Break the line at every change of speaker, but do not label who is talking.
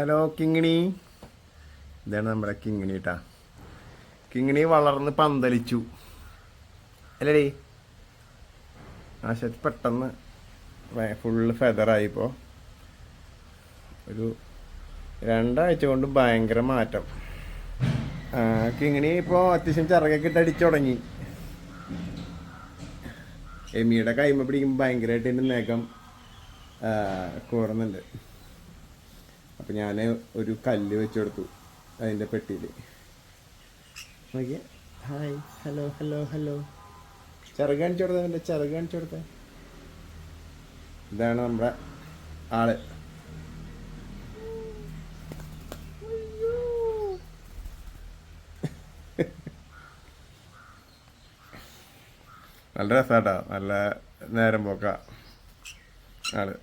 Hello Kingini ഇതാണ് നമ്മുടെ കിങ്ങിണി കേട്ടാ കിങ്ങിണി വളർന്ന് പന്തലിച്ചു. അല്ലേടി. ആശത്ത് പെട്ടെന്ന് ഫുള്ള് ഫെദറായിപ്പോൾ ഒരു രണ്ടാഴ്ച കൊണ്ട് ഭയങ്കര മാറ്റം. കിങ്ങിണി ഇപ്പോൾ അത്യാവശ്യം ചിറകൊക്കെ ഇട്ട് അടിച്ചു തുടങ്ങി. എമിയുടെ കൈമ പിടിക്കുമ്പോൾ ഭയങ്കരമായിട്ട് എന്റെ നഖം കൂടുന്നുണ്ട് അപ്പം ഞാൻ ഒരു കല്ല് വെച്ചെടുത്തു അതിന്റെ പെട്ടിയിൽ നോക്കിയേ. ഹായ്. Hello hello hello. ചിറക് കാണിച്ചു കൊടുത്തേ എന്റെ ചിറക് കാണിച്ചു കൊടുത്തേ. ഇതാണ് നമ്മുടെ ആൾ. നല്ല രസാട്ടാ. നല്ല നേരം പോക്ക. ആൾ.